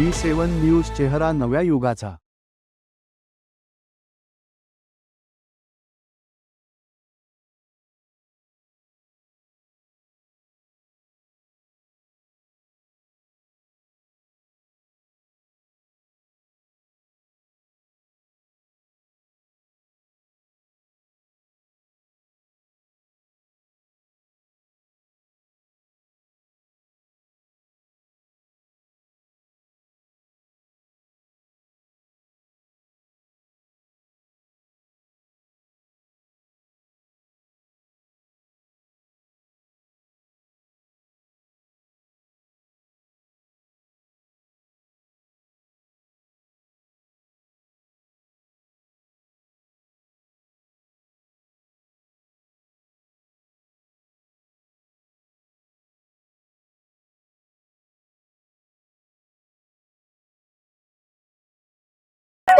सेवन news चेहरा नव्या युगाचा.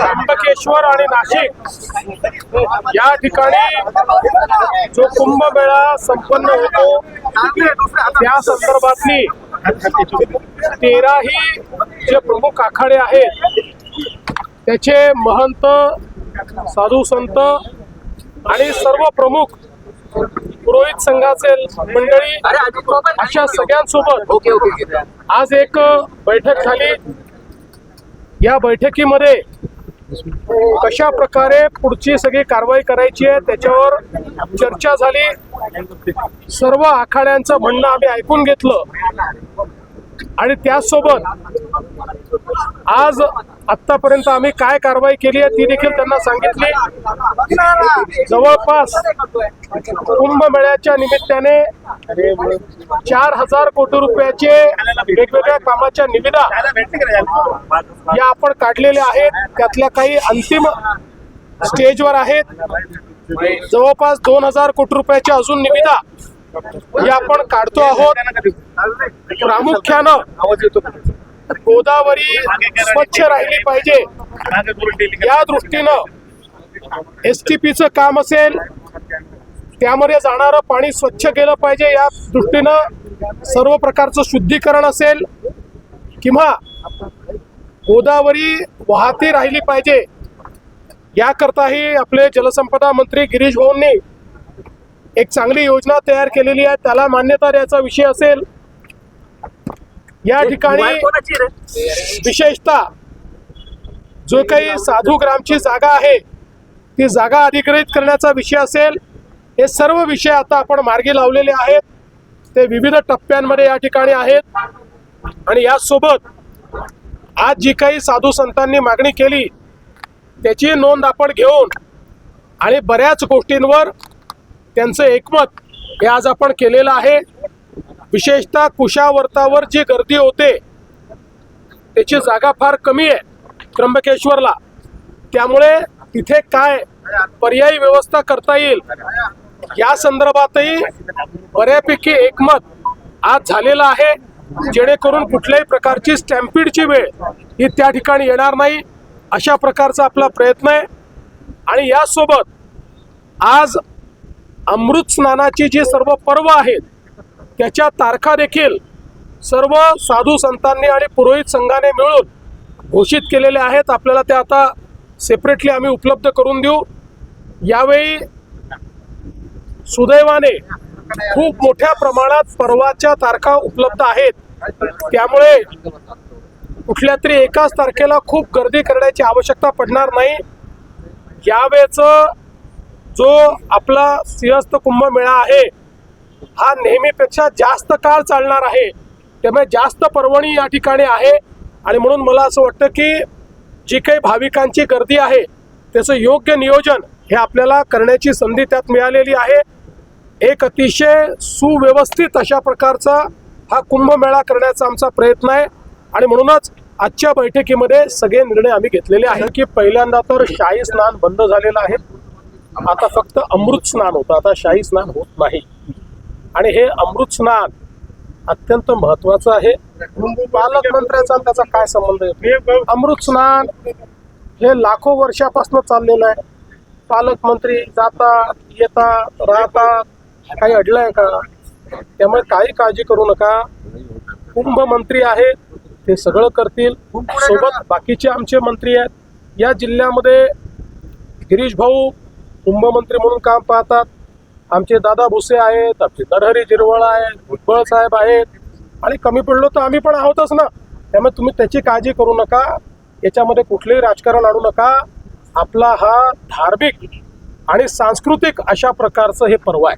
त्र्यंबकेश्वर आणि नाशिक. या ठिकाणी जो कुंभमेळा संपन्न होतो त्या संदर्भातली तेराही जे प्रमुख आखाडे आहेत त्याचे महंत साधू संत आणि सर्व प्रमुख पुरोहित संघाचे मंडळी अशा सगळ्यांसोबत आज एक बैठक झाली. या बैठकीमध्ये कशा प्रकारे पुढची सगळी कारवाई करायची आहे त्याच्यावर चर्चा झाली. सर्व आखाड्यांचं म्हणणं आम्ही ऐकून घेतलं. आणि त्याचसोबत आज आतापर्यंत आम्ही काय कारवाई केली आहे ती देखील त्यांना सांगितली. जवळपास कुंभमेळ्याच्या निमित्ताने चार हजार कोटी रुपयाचे वेगवेगळ्या कामाच्या निविदा या आपण काढलेल्या आहेत. त्यातल्या काही अंतिम स्टेजवर आहेत. जवळपास दोन हजार कोटी रुपयाच्या अजून निविदा या आपण काढतो आहोत. प्रामुख्यानं गोदावरी स्वच्छ राहिली पाहिजे. या दृष्टीनं एस टी पीचं काम असेल त्यामध्ये जाणारं पाणी स्वच्छ केलं पाहिजे या दृष्टीनं सर्व प्रकारचं शुद्धीकरण असेल किंवा गोदावरी वाहती राहिली पाहिजे. याकरताही आपले जलसंपदा मंत्री गिरीश भाऊंनी एक चांगली योजना तयार केलेली आहे. त्याला मान्यता द्यायचा विषय असेल या ठिकाणी विशेषतः जो काही साधू ग्रामची जागा आहे ती जागा अधिग्रहित करण्याचा विषय असेल हे सर्व विषय आता आपण मार्गी लावलेले आहेत. ते विविध टप्प्यांमध्ये या ठिकाणी आहेत. आणि यासोबत आज जी काही साधू संतांनी मागणी केली त्याची नोंद आपण घेऊन आणि बऱ्याच गोष्टींवर त्यांचं एकमत हे आज आपण केलेलं आहे. विशेषतः कुशावर्तावर जी गर्दी होते त्याची जागा फार कमी आहे त्र्यंबकेश्वरला. त्यामुळे तिथे काय पर्यायी व्यवस्था करता येईल या संदर्भातही बऱ्यापैकी एकमत आज झालेलं आहे जेणेकरून कुठल्याही प्रकारची स्टॅम्पीडची वेळ ही त्या ठिकाणी येणार नाही अशा प्रकारचा आपला प्रयत्न आहे. आणि यासोबत आज अमृत स्नानाची जी सर्व पर्व आहेत त्याच्या तारखा देखील सर्व साधू संतांनी आणि पुरोहित संघाने मिळून घोषित केलेल्या आहेत. आपल्याला त्या आता सेपरेटली आम्ही उपलब्ध करून देऊ. यावेळी सुदैवाने खूप मोठ्या प्रमाणात पर्वाच्या तारखा उपलब्ध आहेत. त्यामुळे कुठल्या तरी एकाच तारखेला खूप गर्दी करण्याची आवश्यकता पडणार नाही. यावेळेचं जो आपला सिंहस्थ कुंभमेळा आहे हा नेहमीपेक्षा जास्त काळ चालणार आहे. त्यामुळे जास्त पर्वणी या ठिकाणी आहे. आणि म्हणून मला असं वाटतं की जी काही भाविकांची गर्दी आहे त्याचं योग्य नियोजन हे आपल्याला करण्याची संधी त्यात मिळालेली आहे. एक अतिशय सुव्यवस्थित अशा प्रकारचा हा कुंभमेळा करण्याचा आमचा प्रयत्न आहे. आणि म्हणूनच आजच्या बैठकीमध्ये सगळे निर्णय आम्ही घेतलेले आहेत की पहिल्यांदा तर शाही स्नान बंद झालेलं आहे. आता फक्त अमृत स्नान होतं. आता शाही स्नान होत नाही. आणि हे अमृत स्नान अत्यंत महत्वाचं आहे. पालकमंत्र्याचा त्याचा काय संबंध आहे? अमृत स्नान हे लाखो वर्षापासून चाललेलं आहे. पालकमंत्री जाता येता राहता काही अडलंय का? त्यामुळे काही काळजी करू नका. कुंभ मंत्री आहेत ते सगळं करतील. सोबत बाकीचे आमचे मंत्री आहेत. या जिल्ह्यामध्ये गिरीश भाऊ कुंभमंत्री म्हणून काम पाहतात. आमचे दादा भुसे आहेत आमचे नरहरी जिरवळ आहेत भुजबळ साहेब आहेत. आणि कमी पडलो तर आम्ही पण आहोतच ना. त्यामुळे तुम्ही त्याची काळजी करू नका. याच्यामध्ये कुठलेही राजकारण आणू नका. आपला हा धार्मिक आणि सांस्कृतिक अशा प्रकारचं हे पर्व आहे.